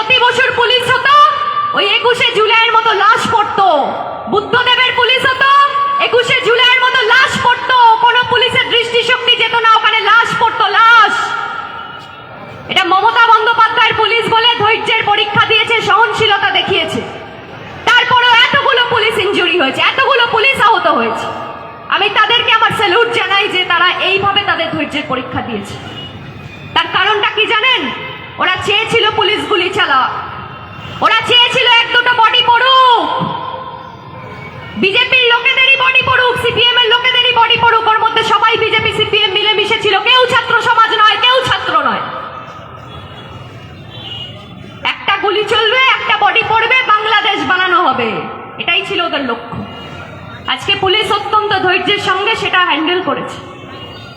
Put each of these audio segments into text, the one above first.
জ্যোতি বসুর পুলিশ হতো, ওই একুশে জুলাইয়ের মতো লাশ পড়তো। বুদ্ধদেবের পুলিশ হতো, একুশে জুলাইয়ের মতো লাশ পড়তো। কোনো পুলিশের দৃষ্টিশক্তি যেত না, ওখানে লাশ পড়তো, লাশ। এটা মমতা বন্দ্যোপাধ্যায়ের পুলিশ বলে ধৈর্যের পরীক্ষা দিয়েছে, সহনশীলতা দেখিয়েছে। তারপরেও এতগুলো পুলিশ ইনজুরি হয়েছে, এতগুলো পুলিশ আহত হয়েছে। আমি তাদেরকে আমার স্যালুট জানাই যে তারা এইভাবে তাদের ধৈর্যের পরীক্ষা দিয়েছে। তার কারণটা কি জানেন? ওরা চেয়েছিল পুলিশ গুলি চালা। ওরা চেয়েছিল এক দুটো বডি পড়ুক। বিজেপির লোকেদেরই বডি পড়ুক সিপিএম এর লোকেদেরই বডি পড়ুক। ওর মধ্যে সবাই বিজেপি সিপিএম মিলে মিশে ছিল। কেউ ছাত্র সমাজ নয়, কেউ ছাত্র নয়। একটা গুলি চলবে, একটা বডি পড়বে, বাংলাদেশ বানানো হবে। এটাই ছিল ওদের লক্ষ্য। আজকে পুলিশ অত্যন্ত ধৈর্যের সঙ্গে সেটা হ্যান্ডেল করেছে।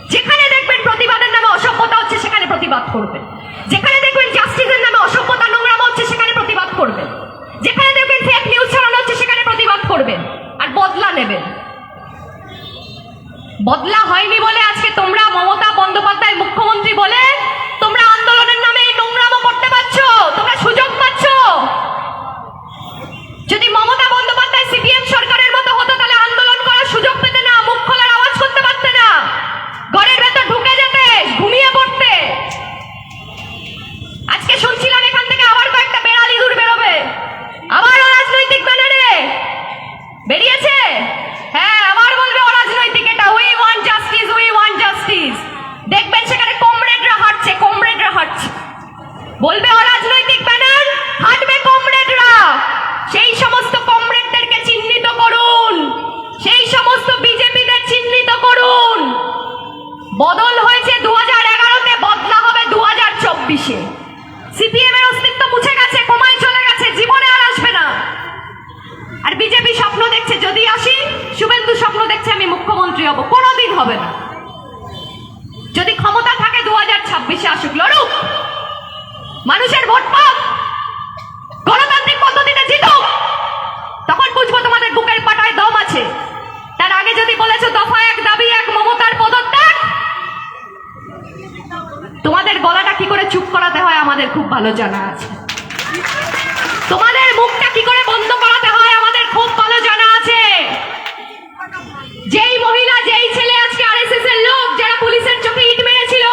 যেখানে দেখবেন প্রতিবাদের নামে অসভ্যতা হচ্ছে, সেখানে প্রতিবাদ করবেন যেখানে জাস্টিসের নামে অসভ্যতা নোংরাম হচ্ছে, সেখানে প্রতিবাদ করবেন। যেখানে দেখবেন ফেক নিউজ ছড়ানো হচ্ছে, সেখানে প্রতিবাদ করবেন। আর বদলা নেবেন। বদলা হয়নি বলে আজকে তোমরা মমতা বন্দ্যোপাধ্যায় মুখ্যমন্ত্রী বলে চব্বিশে সিপিএম এর অস্তিত্ব মুছে গেছে, কমায় চলে গেছে, জীবনে আর আসবে না। আর বিজেপি স্বপ্ন দেখছে, যদি আসি, শুভেন্দু স্বপ্ন দেখছে, আমি মুখ্যমন্ত্রী হব। কোনোদিন হবে না। যদি ক্ষমতা থাকে, দু হাজার ছাব্বিশে আসুক, লড়ুক। মানুষের ভোট পাক। তোমাদের গলাটা কি করে চুপ করাতে হয় আমাদের খুব ভালো জানা আছে। তোমাদের মুখটা কি করে বন্ধ করাতে হয় আমাদের খুব ভালো জানা আছে। যেই মহিলা, যেই ছেলে আজকে আরএসএস এর লোক যারা পুলিশের চোখে ইট মেরেছিল,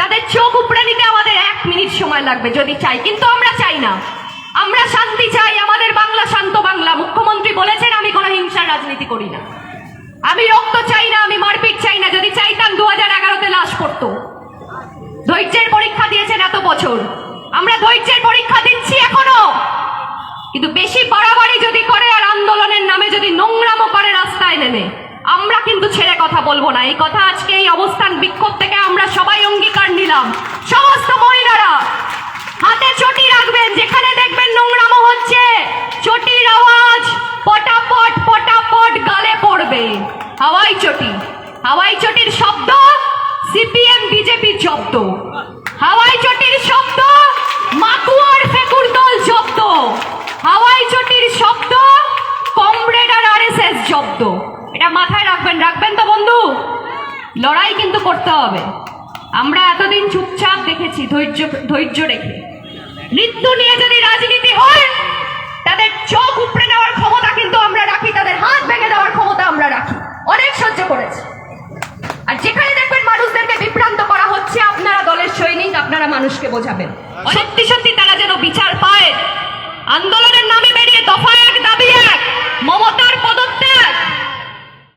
তাদের চোখ উপড়ে নিতে আমাদের এক মিনিট সময় লাগবে, যদি চাই। কিন্তু আমরা চাই না। আমরা শান্তি চাই, আমাদের বাংলা, শান্ত বাংলা, মুখ্যমন্ত্রী বলেছেন আমি কোনো হিংসার রাজনীতি করি না আমি রক্ত চাই না আমি মারপিট চাই না যদি চাইতাম দু হাজার এগারোতে লাশ পড়তো ধৈর্যের পরীক্ষা দিয়েছেন এত বছর। আমরা ধৈর্যের পরীক্ষা দিচ্ছি এখনও। কিন্তু বেশি বাড়াবাড়ি যদি করে আর আন্দোলনের নামে যদি নোংরামো করে রাস্তায় নেমে, আমরা কিন্তু ছেড়ে কথা বলব না। এই কথা আজকে, এই অবস্থান বিক্ষোভ থেকে আমরা সবাই অঙ্গীকার নিলাম। সমস্ত মহিলারা, হাতে চটি রাখবেন, যেখানে দেখবেন নোংরামো হচ্ছে। চটির আওয়াজ পটাপট পটাপট গালে পড়বে। হাওয়াই চটি, হাওয়াই চটির শব্দ সিপিএম, বিজেপি জব্দ। হাওয়াই চটির শব্দ, মাকুয়ার ফেকুর দল জব্দ। হাওয়াই চটির শব্দ, কমরেড আর আরএসএস জব্দ। এটা মাথায় রাখবেন রাখবেন তো বন্ধু। লড়াই কিন্তু করতে হবে। আমরা এতদিন চুপচাপ দেখেছি, ধৈর্য ধৈর্য রেখে। মৃত্যু নিয়ে যদি রাজনীতি হয়, তাদের চোখ উপড়ে নেওয়ার ক্ষমতা কিন্তু আমরা রাখি, তাদের হাত ভেঙে দেওয়ার ক্ষমতা মানুষকে বোঝাবেন। সত্যি সত্যি তারা যেন বিচার পায়। আন্দোলনের নামে বেরিয়ে দফা এক দাবি এক, মমতার পদ